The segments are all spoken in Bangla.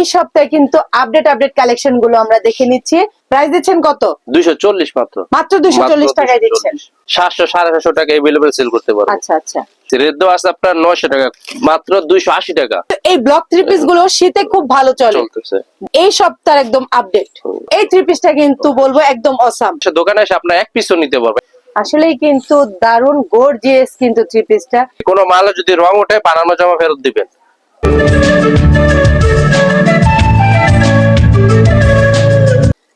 এই সপ্তাহে কিন্তু আপডেট আপডেট কালেকশনগুলো আমরা দেখে নিচ্ছি। প্রাইস দিচ্ছেন কত? দুইশো চল্লিশ মাত্র। মাত্র দুশো চল্লিশ টাকায় দিচ্ছেন। সাতশো সাড়ে সাতশো টাকা এভেলেবেল সেল করতে পারব। আচ্ছা আচ্ছা। রেদ্দ আছে আপনার নয়শো টাকা মাত্র দুইশো আশি টাকা। তো এই ব্লক থ্রি পিসগুলো শীতে খুব ভালো চলে। এই সপ্তাহের একদম আপডেট এই থ্রি পিসটা কিন্তু বলব একদম অসাম দোকানে এসে আপনার এক পিসও নিতে পারবে। আসলেই কিন্তু দারুণ গর্জিয়াস কিন্তু থ্রি পিসটা কোনো মালে যদি রং ওঠে বানানো জামা ফেরত দিবেন।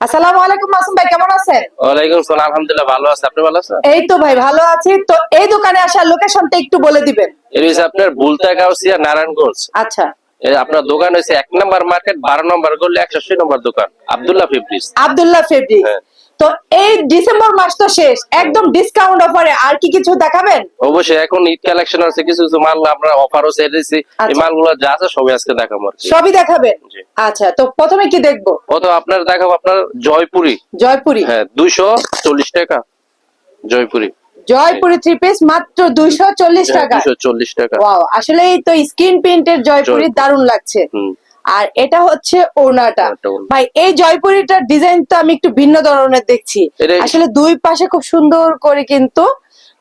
আসসালামু আলাইকুম মাসুম ভাই কেমন আছেন? ওয়ালাইকুম সালাম আলহামদুলিল্লাহ ভালো আছে। আপনি ভালো আছেন? এই তো ভাই ভালো আছি। তো এই দোকানে আসার লোকেশনটা একটু বলে দিবেন। হচ্ছে আপনার বুলতা গাউসিয়া নারায়ণগঞ্জ। আচ্ছা। আপনার দোকান হচ্ছে এক নম্বর মার্কেট বারো নম্বর গলি একশো নম্বর দোকান। আবদুল্লাহ আব্দুল্লাহ ফেব্রিক হ্যাঁ। তো এই ডিসেম্বর মাস তো শেষ। একদম ডিসকাউন্ট অফারে আর কি কিছু দেখাবেন? অবশ্যই এখন ঈদ কালেকশন আছে কিছু কিছু মাল আমরা অফারও দিচ্ছি এই আচ্ছা। মালগুলো যা আছে সবই আজকে দেখাবো সবই দেখাবেন? আচ্ছা তো প্রথমে কি দেখব? প্রথম আপনার দেখাবো আপনার জয়পুরি। জয়পুরি। হ্যাঁ দুইশো চল্লিশ টাকা। জয়পুরি। জয়পুরি থ্রি পিস মাত্র দুইশো চল্লিশ টাকা। দুইশো চল্লিশ টাকা। ওয়াও আসলেই তো স্ক্রিন প্রিন্টের জয়পুরি। দারুণ লাগছে। হুম। আর এটা হচ্ছে ওড়নাটা। ওড়নাটা, ভাই এই জয়পুরিটার ডিজাইন তো আমি একটু ভিন্ন ধরনের দেখছি। আসলে দুই পাশে খুব সুন্দর করে কিন্তু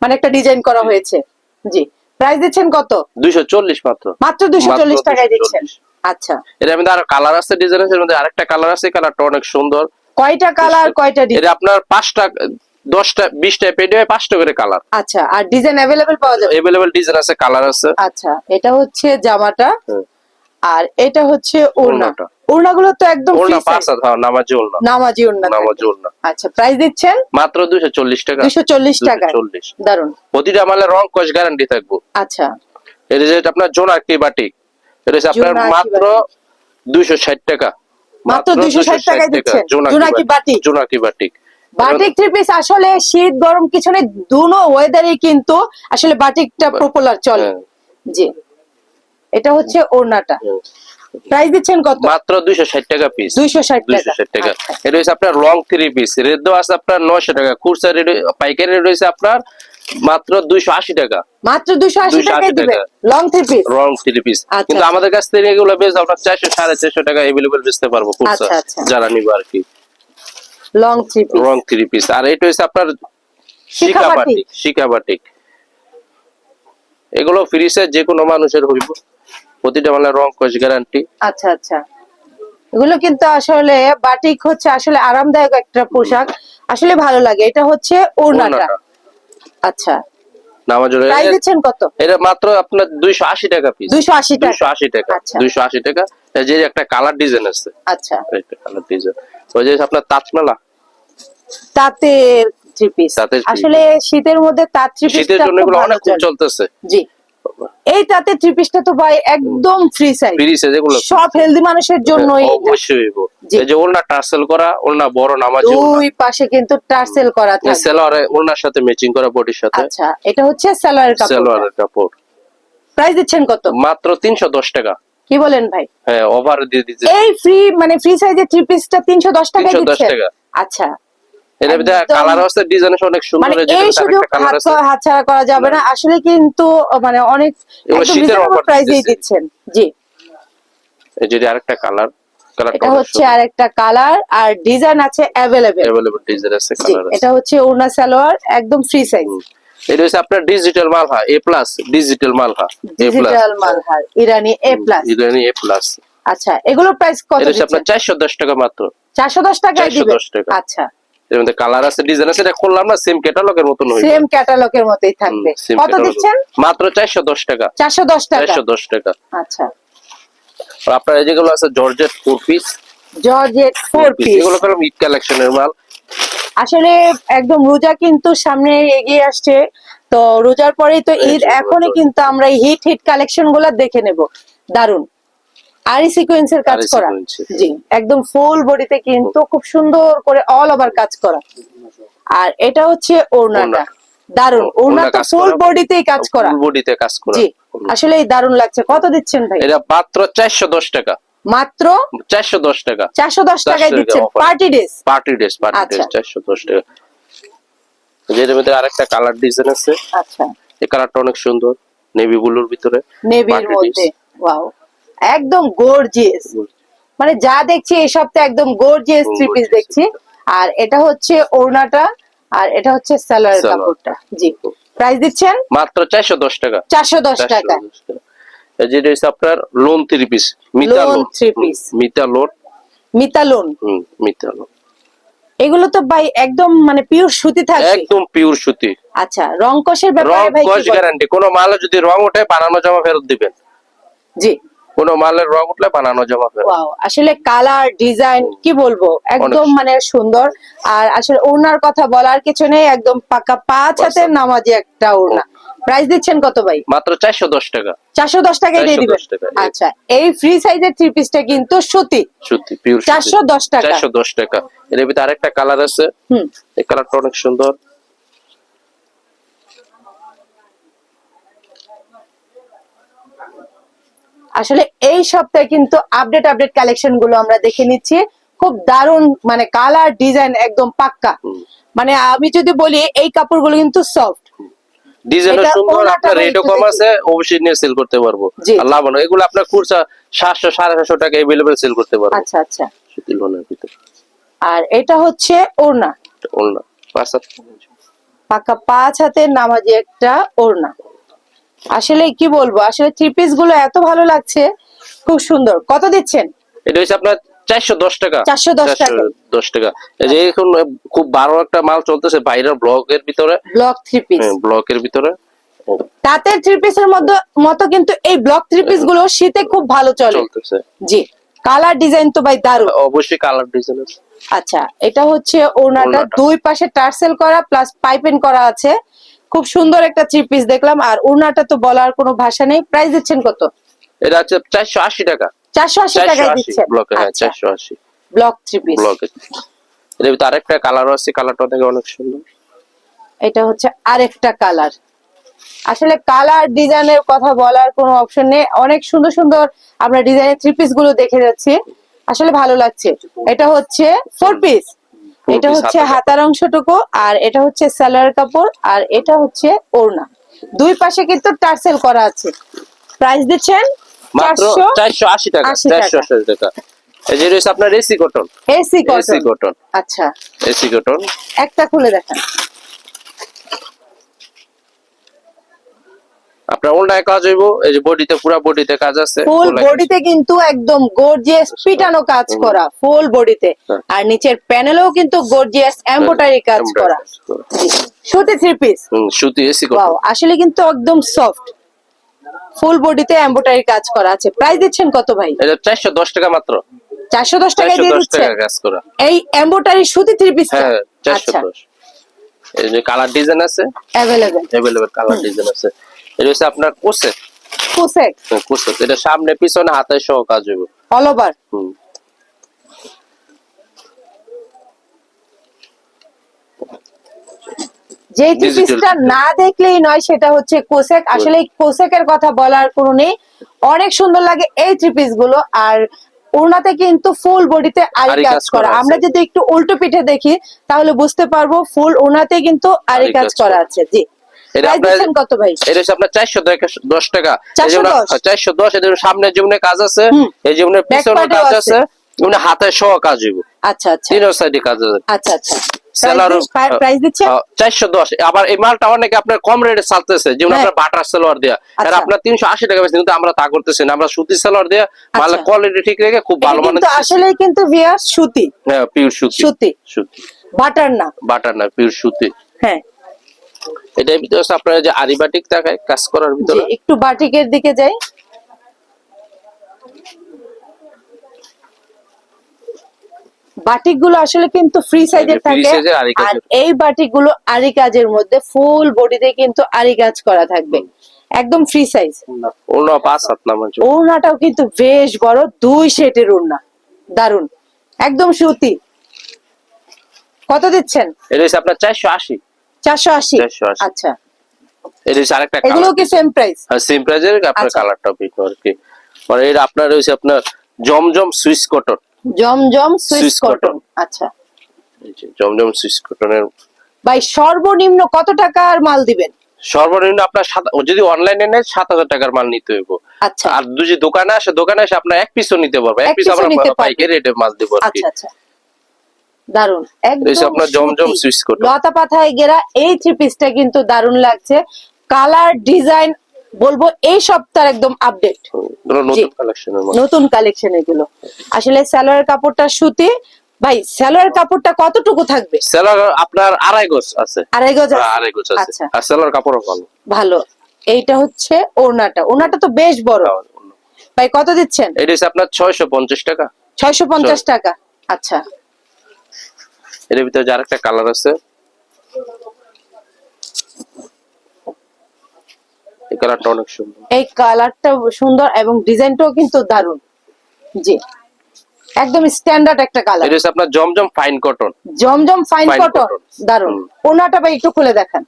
মানে একটা ডিজাইন করা হয়েছে। জি। প্রাইস দিচ্ছেন কত? দুইশো চল্লিশ মাত্র। মাত্র দুশো মাত্র চল্লিশ। টাকায় দিচ্ছেন। আচ্ছা। এর মধ্যে আরও কালার আছে ডিজাইন আছে এর মধ্যে আরেকটা কালার আছে কালারটা অনেক সুন্দর। কয়টা কালার কয়টা এটা ডিজাইন আপনার পাঁচটা দশটা বিশটা পেডে পাঁচটা করে কালার। আচ্ছা আর ডিজাইন অ্যাভেলেবেল পাওয়া যাবে? এভেলেবেল ডিজাইন আছে কালার আছে। আচ্ছা এটা হচ্ছে জামাটা। আর এটা হচ্ছে ওড়না। ওড়নাগুলো তো একদম ওড়না পাঁচ হাত হ্যাঁ নামাজি ওড়না। নামাজি ওড়না নামাজি ওড়না। আচ্ছা প্রাইস দিচ্ছেন? মাত্র দুইশো চল্লিশ টাকা। দুশো চল্লিশ টাকায় চল্লিশ। দারুণ প্রতিটা মালের রং কস গ্যারান্টি থাকব। আচ্ছা। এটা যে আপনার জোনাকি বাটিক এটা হচ্ছে আপনার মাত্র বাটিক। দুইশো ষাট টাকা। মাত্র 260 টাকায় দিচ্ছেন। Jonaki batik. Batik Jonaki batik batik three piece আসলে শীত গরম কিছু নেই। দুনো ওয়েদারে কিন্তু আসলে বাটিকটা পপুলার চলে। হ্যাঁ। জি। এটা হচ্ছে ওড়নাটা। প্রাইস দিচ্ছেন কত? মাত্র দুইশো ষাট টাকা পিস 260 টাকা। ষাট টাকা। আচ্ছা। এটা হচ্ছে আপনার লং থ্রি পিস রেড আছে আপনার নয়শো টাকা। খুচরা রেট পাইকারি রেট হয়েছে আপনার মাত্র দুইশো আশি টাকা। মাত্র 280 টাকায় দিবে। লং থ্রি পিস রং থ্রি পিস। কিন্তু আমাদের কাছ থেকে এগুলো বেশ আপনার চারশো সাড়ে চারশো টাকা এভেলেবেল বেচতে পারব খুচরা। আচ্ছা, আচ্ছা। যারা নিবে আর কি। লং থ্রি পিস রং থ্রি পিস আর এটা হচ্ছে আপনার শিখা শিখা বাটিক। বাটিক শিখা এগুলো ফ্রিসে যে কোনো মানুষের হইব। প্রতিটা মানে রং কস গ্যারান্টি আচ্ছা আচ্ছা। এগুলো কিন্তু আসলে বাটিক হচ্ছে আসলে আরামদায়ক একটা পোশাক। আসলে ভালো লাগে। এটা হচ্ছে ওড়নাটা। আচ্ছা। কত? এটা মাত্র আপনার টাকা পিস টাকা। টাকা। আচ্ছা। টাকা। যে একটা কালার ডিজাইন আছে। আচ্ছা। একটা কালার ডিজাইন ওই যে আপনার তাজমেলা তাতে থ্রি পিস তাঁতের আসলে শীতের মধ্যে তাঁত থ্রি পিস শীতের জন্য অনেক চলতেছে। জি। এই তাতে থ্রি পিসটা তো ভাই একদম ফ্রি সাইজ ফ্রিসে যেগুলো সব হেলদি মানুষের জন্যই এটা। অবশ্যই এই যে ওলনা টার্সেল করা ওলনা বড় নামাজি দুই পাশে কিন্তু টার্সেল করা সেলোয়ারে ওলনার সাথে ম্যাচিং করা বডির সাথে। আচ্ছা এটা হচ্ছে কাপড় সেলোয়ারের কাপড়। প্রাইস দিচ্ছেন কত? মাত্র তিনশো দশ টাকা। কি বলেন ভাই? হ্যাঁ ওভার দিয়ে দিচ্ছে এই ফ্রি মানে ফ্রি সাইজের থ্রি পিসটা তিনশো দশ টাকায় 310 টাকা। আচ্ছা এর ভিতরে একদম- কালার আছে ডিজাইন অনেক সুন্দর মানে এই যে এই এটার শুধু একটা কালার হাত আছে হাত ছাড়া করা যাবে না আসলে কিন্তু মানে অনেক এগুলো শীতের offer প্রাইসেই দিতেছে। দিচ্ছেন জি এই যে আরেকটা কালার কালারটা এটা হচ্ছে আরেকটা কালার আর ডিজাইন আছে অ্যাভেলেবেল अवेलेबल ডিজাইন আছে জি কালার আছে এটা হচ্ছে ওড়না সালোয়ার একদম ফ্রি সাইজ এটা হচ্ছে আপনার ডিজিটাল মালহা এ প্লাস ডিজিটাল মালহা A plus digital Malhar Irani A plus ইরানি এ প্লাস আচ্ছা এগুলোর প্রাইস কত এটা হচ্ছে আপনার দিচ্ছেন চারশো দশ টাকা মাত্র চারশো দশ টাকায় 410 দিবেন টাকা। আচ্ছা এর মধ্যে কালার আছে ডিজাইন আছে এটা করলাম না সেম ক্যাটালগের মতন হইবে সেম ক্যাটালগের মতোই থাকবে। কত দিচ্ছেন? মাত্র চারশো দশ টাকা। চারশো দশ টাকা। চারশো দশ টাকা। আচ্ছা। আর আপনার এই যেগুলো আছে georgette four piece georgette four piece এগুলো কারণ ঈদ কালেকশনের মাল। আসলে একদম রোজা কিন্তু সামনে এগিয়ে আসছে। তো রোজার পরেই তো ঈদ এখনই কিন্তু আমরা হিট হিট কালেকশনগুলো দেখে নেব। দারুণ আরি সিকোয়েন্সের কাজ করা। জি একদম ফুল বডিতে কিন্তু খুব সুন্দর করে অল ওভার কাজ করা। আর এটা হচ্ছে ওড়নাটা। দারুণ ওড়না তো ফুল। বডিতেই কাজ করা। ফুল বডিতে কাজ করা। জি আসলে দারুণ লাগছে। কত দিচ্ছেন ভাই? এটা মাত্র চারশো দশ টাকা। মাত্র চারশো দশ টাকা। চারশো দশ টাকায় টাকা দিচ্ছেন। Party dress party dress party. Dress চারশো দশ টাকা। যেটার মধ্যে আরেকটা কালার ডিজাইন আছে। আচ্ছা। এই কালারটা অনেক সুন্দর। নেভি ব্লুর ভিতরে। নেভির মধ্যে। ওয়াও একদম গর্জিয়াস মানে যা দেখছি এই সপ্তাহে একদম গোর্জিয়াস থ্রি পিস দেখছি। আর এটা হচ্ছে ওড়নাটা আর এটা হচ্ছে সালোয়ার। কাপড়টা। জি। প্রাইস দিচ্ছেন? মাত্র চারশো দশ টাকা। চারশো দশ টাকা। 410 টাকা। যেটা হচ্ছে আপনার লোন থ্রি পিস মিতা লোন three piece। মিতা লোন মিতালুন হুম মিতা লোন এগুলো তো ভাই একদম মানে পিওর সুতি থাকবে। একদম পিওর সুতি। আচ্ছা রং কষের ব্যাপারে ভাই কি কস গ্যারান্টি কোনো মাল যদি রং ওঠে বানানো জামা ফেরত দিবেন। জি। কোনো মালের রং উঠলে বানানো জামা ফেরত। আসলে কালার ডিজাইন কি বলব? একদম মানে সুন্দর। আর আসলে ওড়নার কথা বলার কিছু নেই একদম পাকা পাঁচ হাতের নামাজি একটা ওড়না। প্রাইস দিচ্ছেন কত ভাই? মাত্র চারশো দশ টাকা। চারশো দশ টাকায় দিয়ে দিবেন? 410 টাকা। আচ্ছা এই ফ্রি সাইজের থ্রি পিসটা কিন্তু সুতি। সত্যি পিওর 410 টাকা। চারশো দশ টাকা। এর ভিতরে আরেকটা কালার আছে। হুম। এই কালারটা অনেক সুন্দর। আসলে এই সপ্তাহে কিন্তু আপডেট আপডেট কালেকশনগুলো আমরা দেখে নিচ্ছি। খুব দারুণ মানে কালার ডিজাইন একদম পাক্কা। মানে আমি যদি বলি এই কাপড়গুলো কিন্তু সফট ডিজাইনও সুন্দর আপনার রেটও কম আছে অবশ্যই নিয়ে সেল করতে পারব। জি। আর লাভ এগুলো আপনার খুচরা সাতশো সাড়ে সাতশো টাকা এভেলেবেল সেল করতে পারব। আচ্ছা আচ্ছা। সুতির লোনের ভিতরে। আর এটা হচ্ছে ওড়না। ওড়না পাঁচ হাত। পাকা পাঁচ হাতের নামাজি একটা ওড়না। আসলে কি বলব? আসলে থ্রি পিসগুলো এত ভালো লাগছে খুব সুন্দর। কত দিচ্ছেন? এটা হচ্ছে আপনার চারশো দশ টাকা। 410 টাকা। দশ টাকা। যে এখন খুব বারো একটা মাল চলতেছে বাইরের ব্লকের ভিতরে। ব্লক থ্রি পিস হ্যাঁ, ব্লকের ভিতরে। তাঁতের থ্রি পিসের মধ্যে মতো কিন্তু এই ব্লক থ্রি পিসগুলো শীতে খুব ভালো চলে। চলতেছে। জি। কালার ডিজাইন তো ভাই দারুণ। অবশ্যই কালার ডিজাইন আচ্ছা এটা হচ্ছে ওড়নাটা। দুই পাশে টার্সেল করা প্লাস পাইপেন করা আছে। খুব সুন্দর একটা থ্রি পিস দেখলাম আর ওড়নাটা তো বলার কোনো ভাষা নেই। প্রাইস দিচ্ছেন কত? এটা হচ্ছে চারশো আশি টাকা। চারশো আশি টাকায় দিচ্ছেন। ব্লকে হ্যাঁ চারশো আশি। ব্লক থ্রি পিস ব্লকে এর ভিতরে আরেকটা কালার আছে কালারটা থেকে অনেক সুন্দর। এটা হচ্ছে আরেকটা কালার আসলে কালার ডিজাইনের কথা বলার কোনো অপশন নেই। অনেক সুন্দর সুন্দর আমরা ডিজাইনের থ্রি পিসগুলো দেখে যাচ্ছি। আসলে ভালো লাগছে। এটা হচ্ছে ফোর পিস এটা হচ্ছে হাতার অংশটুকু আর এটা হচ্ছে সালোয়ার কাপড় আর এটা হচ্ছে ওড়না। দুই পাশে কিন্তু টার্সেল করা আছে। প্রাইস দিচ্ছেন মাত্র টাকা 80 টাকা। চারশো আশি টাকা। এই যে রয়েছে আপনার AC cotton. AC AC cotton cotton. আচ্ছা। AC cotton. একটা খুলে দেখান। আপনার অন্যায় কাজ হইব এই যে বডিতে পুরা বডিতে কাজ আছে ফুল বডিতে কিন্তু একদম গর্জিয়াস পিটানো কাজ করা ফুল বডিতে। হ্যাঁ। আর নিচের প্যানেলেও কিন্তু গর্জিয়াস এমব্রয়ডারি কাজ করা। করা। সুতি থ্রি পিস সুতি এসি ওয়াও আসলে কিন্তু একদম সফট ফুল বডিতে এমব্রয়ডারি কাজ করা আছে। প্রাইস দিচ্ছেন কত ভাই? এটা চারশো দশ টাকা মাত্র। চারশো দশ টাকায় দিয়ে দিচ্ছেন? টাকা কাজ করা। এই এমব্রয়ডারি সুতি থ্রি পিস হ্যাঁ চারশো আচ্ছা। দশ এই যে কালার ডিজাইন আছে। অ্যাভেলেবেল এভেলেবেল কালার ডিজাইন আছে। এটা হচ্ছে আপনার কোসে কোসে এটা সামনে পিছনে হাতে সহ কাজ হইব। অল ওভার হুম। যে না দেখলেই নয় সেটা হচ্ছে কোসেক। আসলে কোসেকের কথা বলার কোনো নেই। অনেক সুন্দর লাগে এই থ্রি পিসগুলো। আর ওড়নাতে কিন্তু ফুল বডিতে আরি কাজ করা আমরা যদি একটু উল্টো পিঠে দেখি তাহলে বুঝতে পারব ফুল ওড়নাতে কিন্তু আরি কাজ করা। আছে। জি। এটা আপনার কত ভাই? এটা হচ্ছে আপনার চারশো দশ টাকা 410 চারশো দশ? এদের কাজ আছে এই যেমন পিছনে কাজ আছে। আছে। হাতে সহ কাজ হইব। আচ্ছা আচ্ছা। তিন সাইডে কাজ আছে। আচ্ছা আচ্ছা। সেলার প্রাইস দিচ্ছেন চারশো দশ। আবার এই মালটা অনেকে আপনার কম রেটে চালতেছে যেমন হ্যাঁ। আপনার বাটার সেলোয়ার দেওয়া আর আচ্ছা। আপনার তিনশো আশি টাকা বেশি কিন্তু আমরা তা করতেছি না। আমরা সুতি সেলোয়ার দেওয়া মালের আচ্ছা। কোয়ালিটি ঠিক রেখে খুব ভালো মানে আসলে কিন্তু সুতি। হ্যাঁ পিওর সুতি। সুতি। সুতি। বাটার না। বাটার না পিওর সুতি। হ্যাঁ। এটার ভিতরে আপনার যে আরিবাটিক দেখায় কাজ করার ভিতরে। একটু বাটিকের দিকে যাই। বাটিকগুলো আসলে কিন্তু ফ্রি সাইজের থাকে। আরি এই বাটিকগুলো আরি কাজের মধ্যে ফুল বডিতে কিন্তু আরি কাজ করা থাকবে। একদম ফ্রি সাইজ অন্য পাঁচ হাত নামার জন্য ওড়নাটাও কিন্তু বেশ বড় দুই সেটের ওড়না। দারুণ একদম সুতি। কত দিচ্ছেন? এটা হচ্ছে আপনার চারশো আশি। চারশো আশি। আচ্ছা। এটা হচ্ছে আরেকটা এগুলো কি সেম প্রাইস সেম প্রাইজের আপনার আচ্ছা। কালারটা আর কি। মানে এটা আপনার হচ্ছে আপনার Zamzam Swiss cotton. Zamzam Swiss cotton. আচ্ছা। জমজম সুইস কটনের ভাই সর্বনিম্ন কত টাকার মাল দিবেন? সর্বনিম্ন আপনার যদি অনলাইনে নেয় সাত হাজার টাকার মাল নিতে হইব। আচ্ছা। আর যদি দোকানে আসে দোকানে এসে আপনার এক পিসও নিতে পারবে। এক পিস আমরা পাইকারি রেটে মাল দেবো আচ্ছা আচ্ছা। দারুণ একদম আপনার জমজম সুইচ কোট লতা পাথায় ঘেরা এই থ্রি পিসটা কিন্তু দারুণ লাগছে। কালার ডিজাইন বলব এই সপ্তাহের একদম আপডেট নতুন কালেকশন এগুলো। আসলে স্যালোয়ার কাপড়টা সুতি। ভাই স্যালোয়ার কাপড়টা কতটুকু থাকবে? আপনার আড়াই গোছ আছে। আড়াই গজ আছে? আড়াই গোছ আছে। আচ্ছা। আর সেলার কাপড়ও ভালো। ভালো। এইটা হচ্ছে ওড়নাটা। ওড়নাটা তো বেশ বড়। ভাই কত দিচ্ছেন? এটা আপনার ছয়শো পঞ্চাশ টাকা। ছয়শো পঞ্চাশ টাকা। আচ্ছা। এর ভিতরে যার একটা কালার আছে। এই কালারটা অনেক সুন্দর। এই কালারটা সুন্দর এবং ডিজাইনটাও কিন্তু দারুণ জি। একদম স্ট্যান্ডার্ড একটা কালার এটা হচ্ছে আপনার Zamzam fine cotton Zamzam fine cotton হুম। ওনাটা ভাই একটু খুলে দেখান।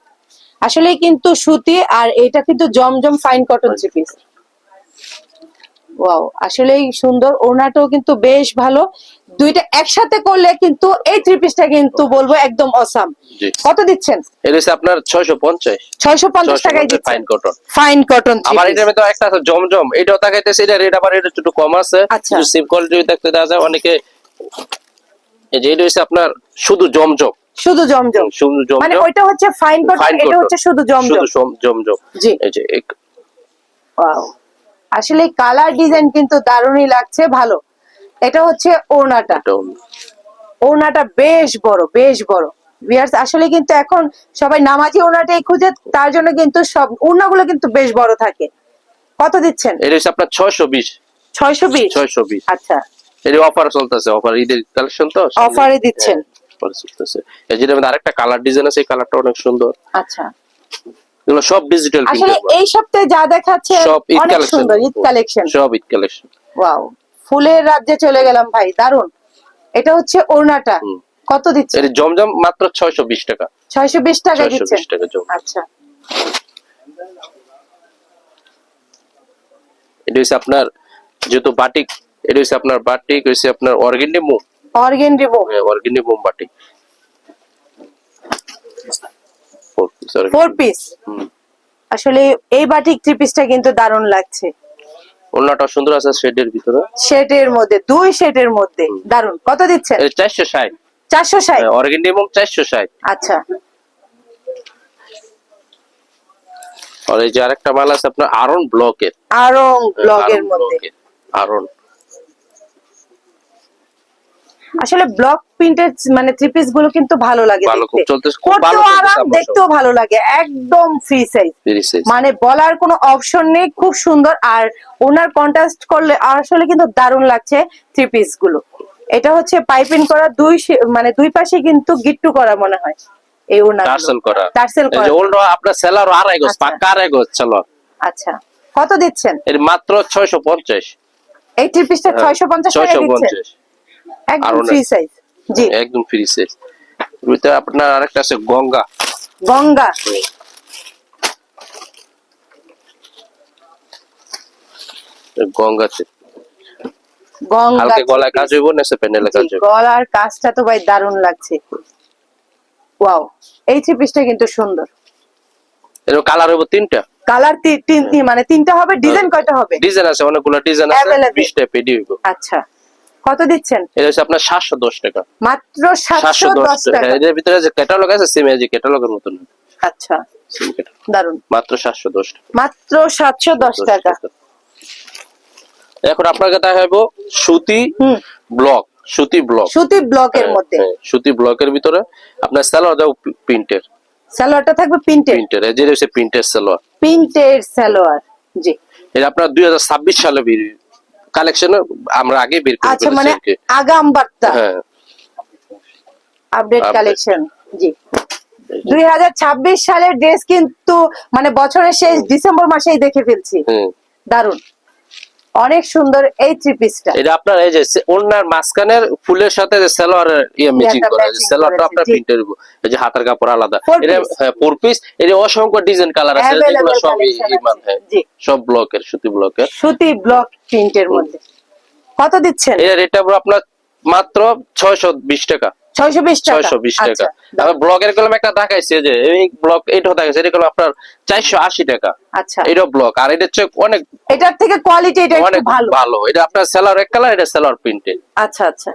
আসলে কিন্তু সুতি আর এটা কিন্তু Zamzam fine cotton three piece wow আসলেই সুন্দর। ওনাটাও কিন্তু বেশ ভালো। দুইটা একসাথে করলে কিন্তু এই থ্রি পিসটা কিন্তু বলব একদম অসাম কত দিচ্ছেন? এটা হচ্ছে আপনার ছয়শো পঞ্চাশ। ছয়শো পঞ্চাশ টাকায় দিচ্ছেন। ফাইন কটন ফাইন কটন আবার এটার মধ্যে একটা আছে জমজম। এটাও এটা রেট আবার এটা একটু কম আছে। আচ্ছা। সিম কোয়ালিটি দেখতে দেওয়া যায়। অনেকে এই যে এটা হচ্ছে আপনার শুধু জমজম। শুধু জমজম। শুধু মানে জমজম ওইটা হচ্ছে ফাইন কটন এটা হচ্ছে শুধু জমজম। শুধু জমজম। জি। এই যে ওয়াও আসলে কালার ডিজাইন কিন্তু দারুণই লাগছে ভালো। এটা হচ্ছে ওড়নাটা। ওড়নাটা বেশ বড় বেশ বড়। আসলে কিন্তু এখন সবাই নামাজি ওড়নাটাই খুঁজে তার জন্য কিন্তু সব ওড়নাগুলো কিন্তু বেশ বড় থাকে। কত দিচ্ছেন? এটা হচ্ছে আপনার ছয়শো বিশ। ছয়শো বিশ? ছয়শো বিশ। আচ্ছা। এটা অফার চলতেছে অফার ঈদের কালেকশন তো? এ দিচ্ছেন। অফার চলতেছে। এই মধ্যে আরেকটা কালার ডিজাইন আছে এই কালারটা অনেক সুন্দর। আচ্ছা। এগুলো সব ডিজিটাল আসলে এই সপ্তাহে যা দেখাচ্ছে সব ঈদ কালেকশন ঈদ কালেকশন সব ঈদ কালেকশন ওয়াও ফুলের রাজ্যে চলে গেলাম ভাই দারুণ এটা হচ্ছে ওড়নাটা। কত দিচ্ছে? এটা জমজম মাত্র ছয়শো বিশ টাকা। ছয়শো বিশ টাকা ছয়শো দিচ্ছেন টাকা জম আচ্ছা। এটা হচ্ছে আপনার যেহেতু বাটিক এটা হচ্ছে আপনার বাটিক হচ্ছে আপনার অর্গেন্ডি মোম। অর্গেন রিবো অর্গেন্ডি মোম। Batik Four piece organdy four piece আসলে এই বাটিক থ্রি পিসটা কিন্তু দারুণ লাগছে। ওড়নাটা সুন্দর আছে শেডের ভিতরে। শেটের মধ্যে দুই শেটের মধ্যে। দারুণ। কত দিচ্ছেন? এটা চারশো ষাট। চারশো ষাট? অর্গেন্ডি মোম চারশো ষাট। আচ্ছা। আর এই যে আরেকটা মাল আছে আপনার আরন ব্লকের আরন মধ্যে। ব্লকের আরন। আসলে ব্লক প্রিন্টের মানে থ্রি পিসগুলো কিন্তু ভালো লাগে দেখতে। আরাম দেখতেও ভালো লাগে একদম ফ্রি সাইজ মানে বলার কোনো অপশন নেই খুব সুন্দর। আর ওনার কন্ট্রাস্ট করলে আসলে কিন্তু দারুণ লাগছে থ্রি পিসগুলো। এটা হচ্ছে পাইপিং করা দুই মানে দুই পাশে কিন্তু গিট্টু করা মনে হয় এই ওনার টার্সেল করা। টার্সেল করা। ওল্ড আপনার সেলার আড়াই আচ্ছা। পাক্কা আড়াই গোছ চলো। আচ্ছা। কত দিচ্ছেন? এর মাত্র ছয়শো পঞ্চাশ। এই থ্রি পিসটা হ্যাঁ, ছয়শো পঞ্চাশ টাকা দিচ্ছেন? একদম ফ্রি সাইজ একদম ফ্রি সাইজ ভিতরে আপনার আরেকটা আছে গঙ্গা। গঙ্গা। গঙ্গাতে গঙ্গা গলায় কাজ হইব না প্যানেলে কাজ হইব? গলার কাজটা তো ভাই দারুণ লাগছে। ওয়াও এই থ্রি পিসটা কিন্তু সুন্দর। এর কালার হইব তিনটা? কালার তিন মানে তিনটা হবে ডিজাইন কয়টা হবে? ডিজাইন আছে অনেকগুলো ডিজাইন আছে Available। বিশ টাইপ এডি হইব। আচ্ছা। কত দিচ্ছেন? এটা হচ্ছে আপনার সাতশো দশ টাকা। মাত্র সাতশো সাতশো দশ দশ টাকা। টাকা এর ভিতরে যে ক্যাটালগ আছে সেম এই যে ক্যাটালগের মতন। আচ্ছা দারুণ মাত্র সাতশো দশ টাকা। মাত্র সাতশো দশ টাকা। এখন আপনাকে দেখাবো সুতি ব্লক সুতি ব্লক। সুতি ব্লকের মধ্যে। হ্যাঁ, সুতি ব্লকের ভিতরে আপনার সালোয়ার দাও প্রিন্টের। সালোয়ারটা থাকবে প্রিন্টের? প্রিন্টের এই যে হচ্ছে প্রিন্টের সালোয়ার। প্রিন্টের সালোয়ার জি। এটা আপনার দুই হাজার ছাব্বিশ সালে বের কালেকশন আমরা আগে বের করে আচ্ছা মানে আগাম বার্তা। হ্যাঁ। আপডেট কালেকশন জি। দুই হাজার ছাব্বিশ সালের ড্রেস কিন্তু মানে বছরের শেষ ডিসেম্বর মাসেই দেখে ফেলছি। দারুণ অনেক সুন্দর এই থ্রি পিসটা এটা আপনার এই যে ওনার ফুলের সাথে যে সালোয়ার ইয়ে ম্যাচিং করা matching সালোয়ারটা আপনার। প্রিন্টের এই যে হাতের কাপড় আলাদা। এটা হ্যাঁ ফোর পিস এটা অসংখ্য ডিজাইন কালার আছে যেগুলো সব ইমান হ্যাঁ। সব ব্লকের সুতি ব্লকের সুতি ব্লক প্রিন্টের মধ্যে। কত দিচ্ছেন? এর পুরো আপনার মাত্র ছয়শো বিশ টাকা। ছয়শো বিশ টাকা? ছয়শো বিশ টাকা। আচ্ছা, তারপর ব্লকের কলম একটা দেখাইছে যে এই ব্লক এটাও দেখাইছে এটা কলম আপনার চারশো আশি টাকা। আচ্ছা। এটাও ব্লক আর এটা হচ্ছে অনেক এটার থেকে কোয়ালিটি এটা একটু ভালো। ভালো। এটা আপনার সেলার এক কালার এটা সেলার প্রিন্টে আচ্ছা আচ্ছা।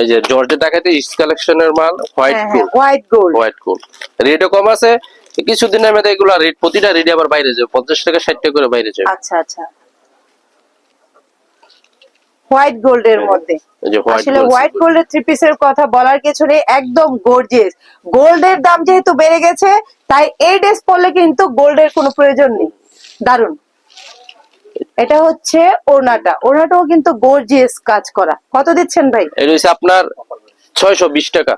এই যে জর্জেট দেখাইতে ইস্ট কালেকশনের মাল হোয়াইট হ্যাঁ গোল্ড হ্যাঁ হোয়াইট গোল্ড হোয়াইট গোল্ড রেটও কম আছে কিছুদিনের মধ্যে এগুলা রেট প্রতিটা রেটে আবার বাইরে যাবে পঞ্চাশ টাকা ষাট টাকা করে বাইরে যাবে। আচ্ছা আচ্ছা। হোয়াইট গোল্ডের মধ্যে। আসলে হোয়াইট গোল্ডের থ্রি পিসের কথা বলার কিছু নেই একদম গর্জিয়াস গোল্ডের দাম যেহেতু বেড়ে গেছে তাই এই ড্রেস পরলে কিন্তু গোল্ডের কোনো প্রয়োজন নেই। দারুণ এটা হচ্ছে ওড়নাটা। ওড়নাটাও কিন্তু গর্জিয়াস কাজ করা। কত দিচ্ছেন ভাই? এটা হচ্ছে আপনার ছয়শো বিশ টাকা।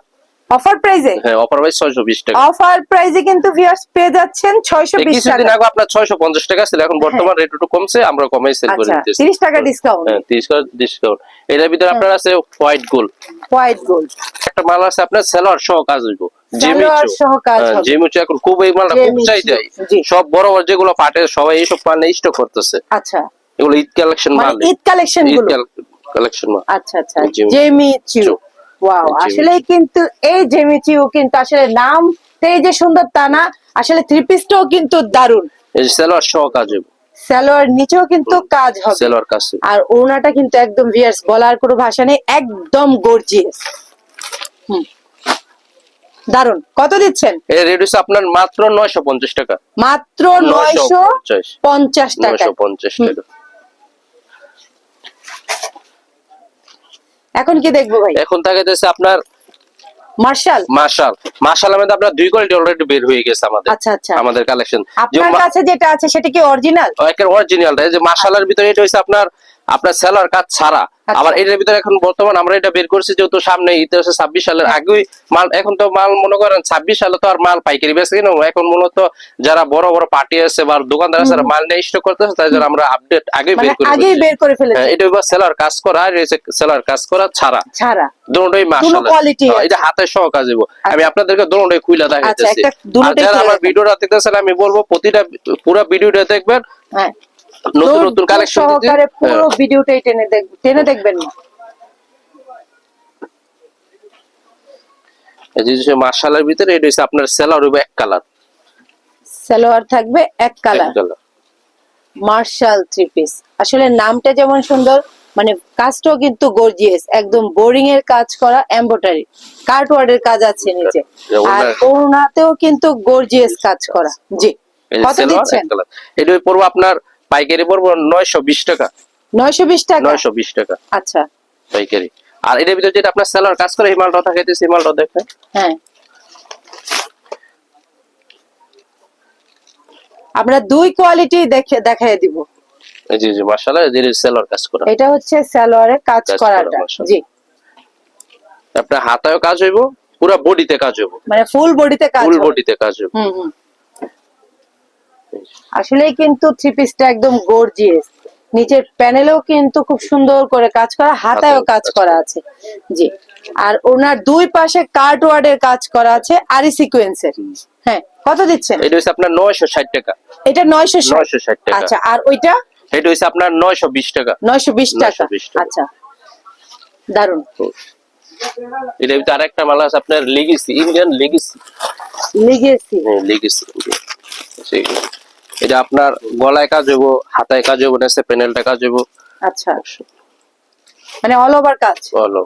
অফার প্রাইজে হ্যাঁ অফার প্রাইস ছয়শো বিশ টাকা। অফার প্রাইজে কিন্তু ভিউয়ার্স পেয়ে যাচ্ছেন ছয়শো এই বিশ কিছুদিন আগে আপনার ছয়শো পঞ্চাশ টাকা ছিল এখন বর্তমান রেট একটু কমছে আমরা কমে সেল করে আচ্ছা দিতেছি। তিরিশ টাকা ডিসকাউন্ট হ্যাঁ তিরিশ টাকা ডিসকাউন্ট এটার ভিতরে আপনার আছে হোয়াইট গোল্ড হোয়াইট গোল্ড একটা মাল আছে আপনার সেলার সহ কাজ হইব। জেমিচু এখন খুব এই মালটা খুব জেমিচু, চাই যায় জি। সব বড় বড় যেগুলো পাটে সবাই এইসব মাল স্টক করতেছে। আচ্ছা। এগুলো ঈদ কালেকশন মানে মাল। ঈদ কালেকশন ঈদ মাল। আচ্ছা আচ্ছা। ওয়াও আসলে কিন্তু এই জেমিচিউ কিন্তু আসলে নাম এই যে সুন্দর তা না আসলে থ্রি পিসটাও কিন্তু দারুণ সেলার সহ কাজ হইব। সালোয়ার নিচেও কিন্তু কাজ হবে। সেলার কাজ আর ওনাটা কিন্তু একদম ভিয়ার্স বলার কোনো ভাষা নেই একদম গর্জিয়াস হুম। দারুণ কত দিচ্ছেন? এর হচ্ছে আপনার মাত্র নয়শো পঞ্চাশ টাকা। মাত্র নয়শো পঞ্চাশ। পঞ্চাশ টাকা। নয়শো পঞ্চাশ টাকা। এখন কি দেখব ভাই? এখন থাকে যাচ্ছে আপনার মার্শাল? মার্শাল। মার্শাল আমাদের আপনার দুই কোয়ালিটি অলরেডি বের হয়ে গেছে আমাদের। আচ্ছা আচ্ছা। আমাদের কালেকশন আপনার কাছে যেটা আছে সেটা কি অরিজিনাল একের অরিজিনালটা যে মার্শালের ভিতরে এটা হইছে আপনার আপনার সেলার কাজ ছাড়া। আচ্ছা। আবার এটার ভিতরে এখন বর্তমান আমরা এটা বের করছি যেহেতু সামনে ঈদ হচ্ছে ছাব্বিশ সালের হ্যাঁ। আগেই মাল এখন তো মাল মনে করেন ছাব্বিশ সালে তো আর মাল পাইকারি বেছে কিনো? এখন মূলত যারা বড় বড় পার্টি আছে বা দোকানদার আছে মাল নিয়ে স্টক করতেছে তাই জন্য আমরা আপডেট আগেই মানে বের করে ফেলছি। বের করে ফেলেছে। হ্যাঁ, এটা এবার সেলার কাজ করা আর রয়েছে সেলার কাজ করা ছাড়া। ছাড়া। দুটোই মাশাআল্লাহ। হ্যাঁ, এটা আছে। হাতে সহ কাজ দেবো আমি আপনাদেরকে দুটোই খুইলা দেখাইতেছি। একটা দুটোই যারা খুলে আমার। ভিডিওটা দেখতেছেন আমি বলব প্রতিটা পুরো ভিডিওটা দেখবেন। হ্যাঁ। নতুন নতুন কালেকশন সহকারে পুরো ভিডিওটাই টেনে টেনে দেখবেন না। মার্শালের ভিতরে এটা হচ্ছে আপনার সেলার হইবে এক কালার সালোয়ার থাকবে এক কালার মার্শাল থ্রি পিস। আসলে নামটা যেমন সুন্দর মানে কাজটাও কিন্তু গর্জিয়াস একদম বোরিং এর কাজ করা এমব্রয়ডারি কার্ট ওয়ার্ডের কাজ আছে নিচে। আর ওনাতেও কিন্তু গর্জিয়াস কাজ করা। জি। কত দিচ্ছেন? এটা পড়ব আপনার পাইকারি পড়ব নয়শো বিশ টাকা। নয়শো বিশ টাকা? নয়শো বিশ টাকা। আচ্ছা। পাইকারি। আর এটার ভিতরে যেটা আপনার সেলার কাজ করে এই মালটা থাকে সেই মালটা দেখেন। হ্যাঁ। আমরা দুই কোয়ালিটি দেখে দেখাই দিব। যে মার্শাল এই যে সেলার কাজ করা। এটা হচ্ছে সালোয়ারের কাজ কাজ করাটা। জি। আপনার হাতায়ও কাজ হইব পুরো বডিতে কাজ হইব। মানে ফুল বডিতে কাজ ফুল বডিতে কাজ হইব। হুম হুম। আসলেই কিন্তু থ্রি পিসটা একদম গর্জিয়াস নিচের প্যানেলেও কিন্তু খুব সুন্দর করে কাজ করা হাতায়ও কাজ করা আছে। জি। আর ওনার দুই পাশে কার্ট ওয়ার্ডের কাজ করা আছে আরি সিকোয়েন্সের হ্যাঁ কত দিচ্ছেন? এটা হচ্ছে আপনার নয়শো ষাট টাকা। এটা নয়শো নয়শো ষাট টাকা। আচ্ছা আর ওইটা? এটা হচ্ছে আপনার নয়শো বিশ টাকা। নয়শো বিশ টাকা। 920 টাকা। আচ্ছা। দারুণ এটা ভিতরে আরেকটা মাল আছে আপনার legacy Indian legacy legacy legacy এটা আপনার গলায় কাজ হইব হাতায় কাজ হইব নেসে প্যানেলটা কাজ হইব। আচ্ছা। মানে অল ওভার কাজ? বলো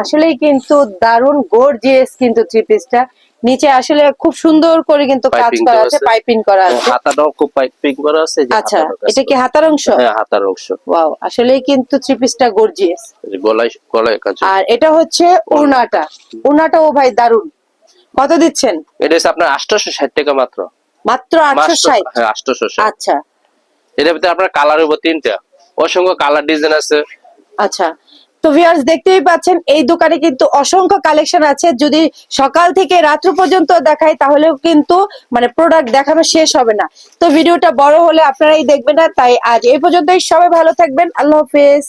আসলেই কিন্তু দারুণ গর্জিয়াস কিন্তু থ্রি পিসটা নিচে আসলে খুব সুন্দর করে কিন্তু কাজ করা আছে। পাইপিং করা আছে। হাতাটাও খুব পাইপিং করা আছে আচ্ছা এটা কি হাতার অংশ? হ্যাঁ হাতার অংশ। ওয়াও আসলেই কিন্তু থ্রি পিসটা গর্জিয়াস গলায় গলায় কাজ আর এটা হচ্ছে উনাটা উনাটা। ও ভাই দারুণ কত দিচ্ছেন? এটা হচ্ছে আপনার আটশোশো ষাট টাকা মাত্র। মাত্র আটশো ষাট? হ্যাঁ ষাট। আচ্ছা। এটার ভিতরে আপনার কালার হইব তিনটা। অসংখ্য কালার ডিজাইন আছে। আচ্ছা। তো ভিউয়ার্স দেখতেই পাচ্ছেন এই দোকানে কিন্তু অসংখ্য কালেকশন আছে। যদি সকাল থেকে রাত্র পর্যন্ত দেখাই তাহলেও কিন্তু মানে প্রোডাক্ট দেখানো শেষ হবে না। তো ভিডিওটা বড় হলে আপনারাই দেখবেন না। তাই আজ এই পর্যন্তই। সবাই ভালো থাকবেন। আল্লাহ হাফেজ।